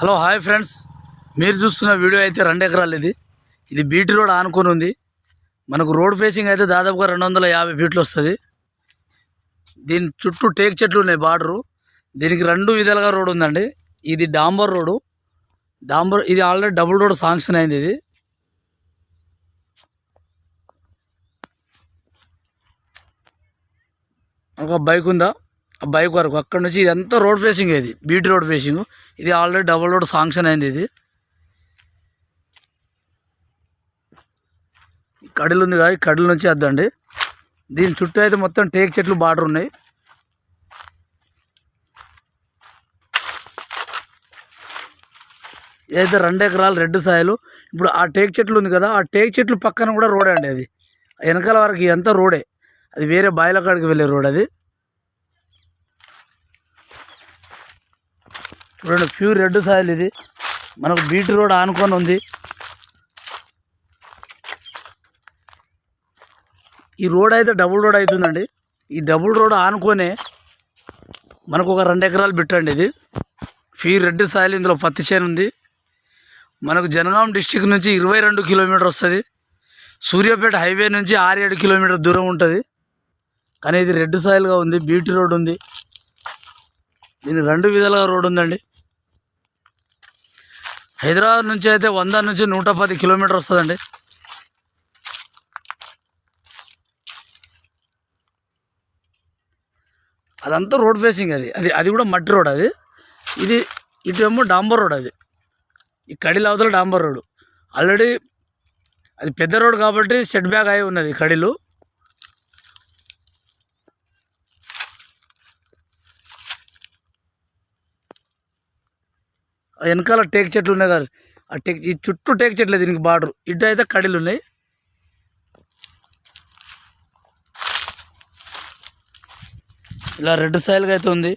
Hello hi friends. మీరు చూస్తున్న video అయితే రెండు ఎకరాలు ఇది. ఇది బీటీ రోడ్ ఆనుకొని ఉంది. మనకు రోడ్ ఫేసింగ్ అయితే దాదాపుగా రెండు వందల యాభై ఫీట్లు వస్తుంది. దీని చుట్టూ టేక్ చెట్లు ఉన్నాయి బార్డరు. దీనికి రెండు విధాలుగా రోడ్ ఉందండి. ఇది డాంబర్ రోడ్డు డాంబర్ ఇది ఆల్రెడీ డబుల్ రోడ్ శాంక్షన్ అయింది ఇది. ఒక బైక్ ఉందా? బైక్ వరకు. అక్కడ నుంచి ఇదంతా రోడ్ ఫేసింగ్ ఇది. BT road facing. ఇది ఆల్రెడీ డబుల్ రోడ్ శాంక్షన్ అయింది ఇది. ఈ కడిలు ఉంది కదా కడిల నుంచి వద్దండి. దీని చుట్టూ అయితే మొత్తం టేక్ చెట్లు బార్డర్ ఉన్నాయి. ఏదైతే రెండు ఎకరాలు రెడ్ సాయలు ఇప్పుడు ఆ టేక్ చెట్లు ఉంది కదా ఆ టేక్ చెట్లు పక్కన కూడా రోడే అండి అది. వెనకాల వరకు ఇదంతా రోడే. అది వేరే బాయిల కాడికి వెళ్ళే రోడ్ అది. చూడండి ప్యూర్ రెడ్ సాయిల్ ఇది. మనకు బీటీ రోడ్ ఆనుకొని ఉంది. ఈ రోడ్ అయితే డబుల్ రోడ్ అవుతుందండి. ఈ డబుల్ రోడ్ ఆనుకొనే మనకు ఒక రెండు ఎకరాలు పెట్టండి ఇది. ప్యూర్ రెడ్ సాయిల్ ఇందులో పత్తి చేను ఉంది. మనకు జనగాం డిస్టిక్ నుంచి ఇరవై రెండు కిలోమీటర్ వస్తుంది. సూర్యాపేట హైవే నుంచి ఆరు ఏడు కిలోమీటర్ దూరం ఉంటుంది. కానీ ఇది రెడ్ సాయిల్గా ఉంది బీటీ రోడ్ ఉంది. దీని రెండు విధాలుగా రోడ్ ఉందండి. హైదరాబాద్ నుంచి అయితే వంద నుంచి నూట పది కిలోమీటర్ వస్తుందండి. అదంతా రోడ్ ఫేసింగ్ అది. అది అది కూడా మట్టి రోడ్ అది. ఇది ఇటేమో ఏమో డాంబర్ రోడ్ అది. ఈ కడిల అవతల డాంబర్ రోడ్. ఆల్రెడీ అది పెద్ద రోడ్ కాబట్టి సెట్ బ్యాక్ అయి ఉన్నది కడిలు. వెనకాల టేక్ చెట్లు ఉన్నాయి కదా. ఆ టేక్ ఈ చుట్టూ టేక్ చెట్లే దీనికి బార్డర్. ఇటు అయితే కడీలు ఉన్నాయి. ఇలా రెడ్ సాయిల్గా అయితే ఉంది.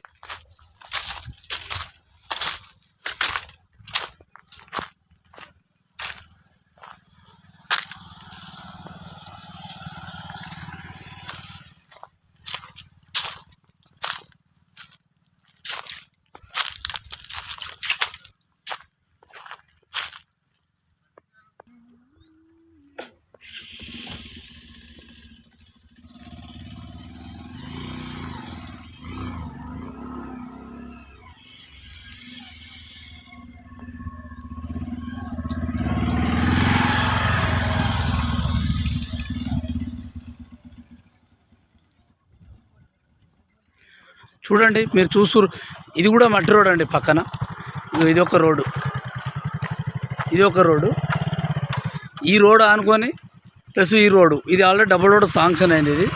చూడండి మీరు చూస్తురు ఇది కూడా మట్టి రోడ్ అండి పక్కన. ఇది ఒక రోడ్డు. ఇది ఒక రోడ్డు. ఈ రోడ్ ఆనుకొని ప్లస్ ఈ రోడ్డు. ఇది ఆల్రెడీ డబుల్ రోడ్ శాంక్షన్ అయింది ఇది.